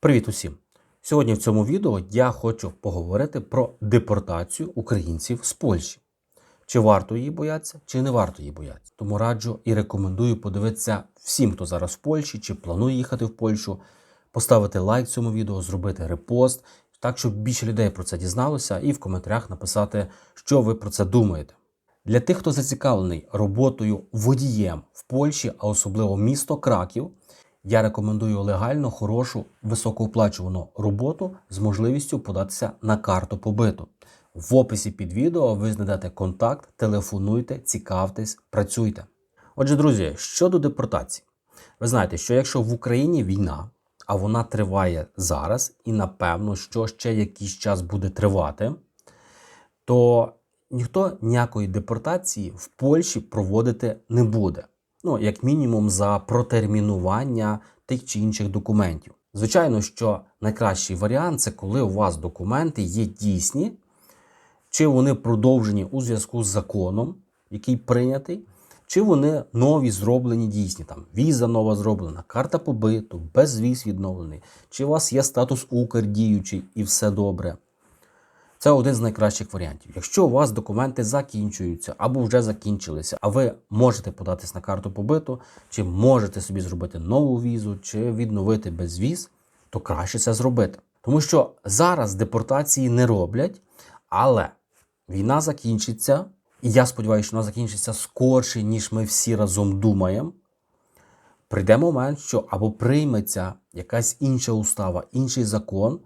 Привіт усім! Сьогодні в цьому відео я хочу поговорити про депортацію українців з Польщі. Чи варто її боятися, чи не варто її боятися. Тому раджу і рекомендую подивитися всім, хто зараз в Польщі чи планує їхати в Польщу, поставити лайк цьому відео, зробити репост, так щоб більше людей про це дізналося, і в коментарях написати, що ви про це думаєте. Для тих, хто зацікавлений роботою водієм в Польщі, а особливо місто Краків, я рекомендую легальну, хорошу, високооплачувану роботу з можливістю податися на карту побиту. В описі під відео ви знайдете контакт, телефонуйте, цікавтесь, працюйте. Отже, друзі, щодо депортації, ви знаєте, що якщо в Україні війна, а вона триває зараз, і напевно, що ще якийсь час буде тривати, то ніхто ніякої депортації в Польщі проводити не буде. Ну, як мінімум, за протермінування тих чи інших документів. Звичайно, що найкращий варіант це коли у вас документи є дійсні, чи вони продовжені у зв'язку з законом, який прийнятий, чи вони нові зроблені дійсні. Там віза нова зроблена, карта побиту, безвіз відновлений, чи у вас є статус Укр діючий і все добре. Це один з найкращих варіантів. Якщо у вас документи закінчуються або вже закінчилися, а ви можете податись на карту побиту, чи можете собі зробити нову візу, чи відновити безвіз, то краще це зробити. Тому що зараз депортації не роблять, але війна закінчиться, і я сподіваюся, що вона закінчиться скорше, ніж ми всі разом думаємо. Прийде момент, що або прийметься якась інша устава, інший закон,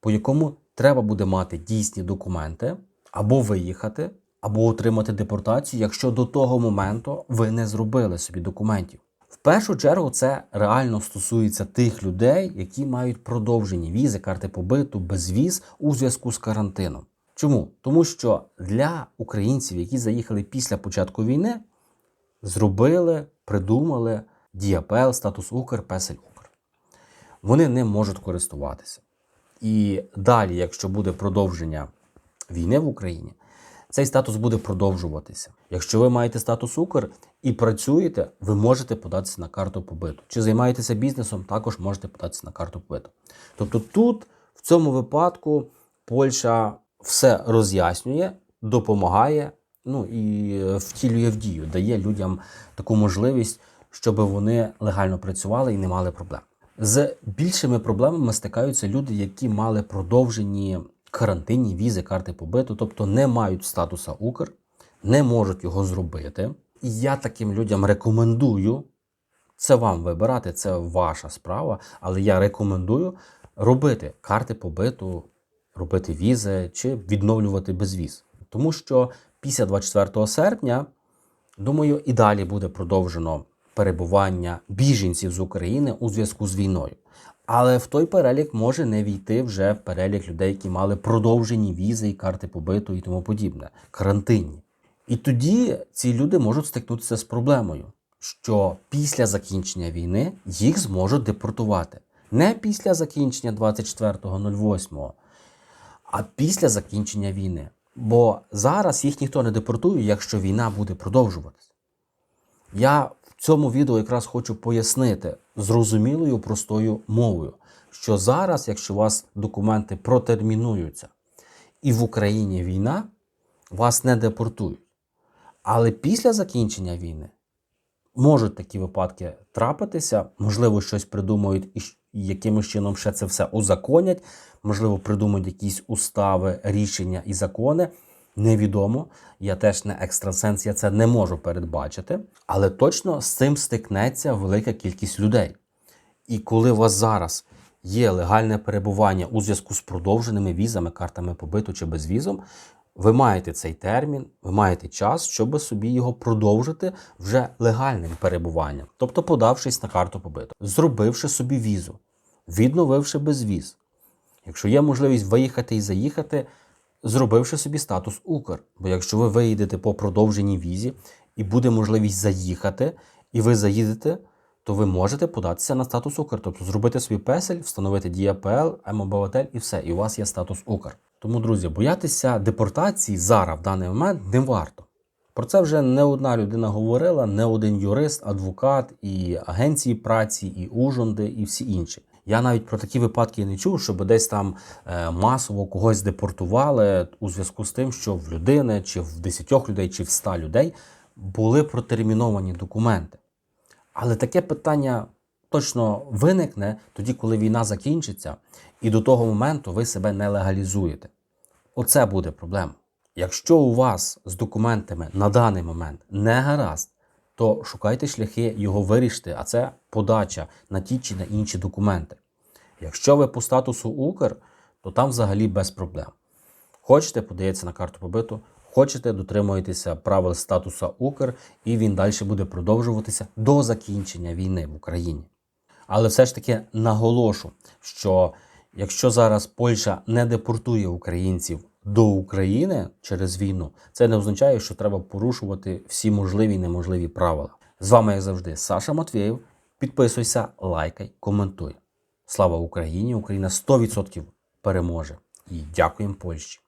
по якому треба буде мати дійсні документи, або виїхати, або отримати депортацію, якщо до того моменту ви не зробили собі документів. В першу чергу це реально стосується тих людей, які мають продовжені візи, карти побиту, безвіз у зв'язку з карантином. Чому? Тому що для українців, які заїхали після початку війни, зробили, придумали діапел, статус Укр, Песель Укр. Вони не можуть користуватися. І далі, якщо буде продовження війни в Україні, цей статус буде продовжуватися. Якщо ви маєте статус Укр і працюєте, ви можете податися на карту побиту. Чи займаєтеся бізнесом, також можете податися на карту побиту. Тобто тут, в цьому випадку, Польща все роз'яснює, допомагає, ну і втілює в дію, дає людям таку можливість, щоб вони легально працювали і не мали проблем. З більшими проблемами стикаються люди, які мали продовжені карантинні візи, карти побиту, тобто не мають статуса Укр, не можуть його зробити. І я таким людям рекомендую, це вам вибирати, це ваша справа, але я рекомендую робити карти побиту, робити візи чи відновлювати безвіз. Тому що після 24 серпня, думаю, і далі буде продовжено перебування біженців з України у зв'язку з війною. Але в той перелік може не війти вже перелік людей, які мали продовжені візи і карти побиту і тому подібне, карантинні. І тоді ці люди можуть стикнутися з проблемою, що після закінчення війни їх зможуть депортувати. Не після закінчення 24.08, а після закінчення війни. Бо зараз їх ніхто не депортує, якщо війна буде продовжуватися. Я цьому відео якраз хочу пояснити зрозумілою простою мовою, що зараз, якщо у вас документи протермінуються і в Україні війна, вас не депортують. Але після закінчення війни можуть такі випадки трапитися, можливо, щось придумають і якимось чином ще це все узаконять, можливо, придумають якісь устави, рішення і закони. Невідомо, я теж не екстрасенс, я це не можу передбачити, але точно з цим стикнеться велика кількість людей. І коли у вас зараз є легальне перебування у зв'язку з продовженими візами, картами побиту чи безвізом, ви маєте цей термін, ви маєте час, щоб собі його продовжити вже легальним перебуванням, тобто подавшись на карту побиту, зробивши собі візу, відновивши безвіз. Якщо є можливість виїхати і заїхати зробивши собі статус Укр. Бо якщо ви виїдете по продовженій візі і буде можливість заїхати, і ви заїдете, то ви можете податися на статус Укр, тобто зробити свій песель, встановити ДІАПЛ, МОБВТЛ і все, і у вас є статус Укр. Тому, друзі, боятися депортації зараз в даний момент не варто. Про це вже не одна людина говорила, не один юрист, адвокат, і агенції праці, і ужонди, і всі інші. Я навіть про такі випадки не чув, щоб десь там е, масово когось депортували у зв'язку з тим, що в людини, чи в 10 людей, чи в 100 людей були протерміновані документи. Але таке питання точно виникне тоді, коли війна закінчиться, і до того моменту ви себе не легалізуєте. Оце буде проблема. Якщо у вас з документами на даний момент не гаразд, то шукайте шляхи його вирішити, а це подача на ті чи на інші документи. Якщо ви по статусу Укр, то там взагалі без проблем. Хочете, подається на карту побиту, хочете, дотримуєтеся правил статуса Укр, і він далі буде продовжуватися до закінчення війни в Україні. Але все ж таки наголошу, що якщо зараз Польща не депортує українців до України через війну, це не означає, що треба порушувати всі можливі і неможливі правила. З вами, як завжди, Саша Матвєєв. Підписуйся, лайкай, коментуй. Слава Україні! Україна 100% переможе. І дякуємо Польщі.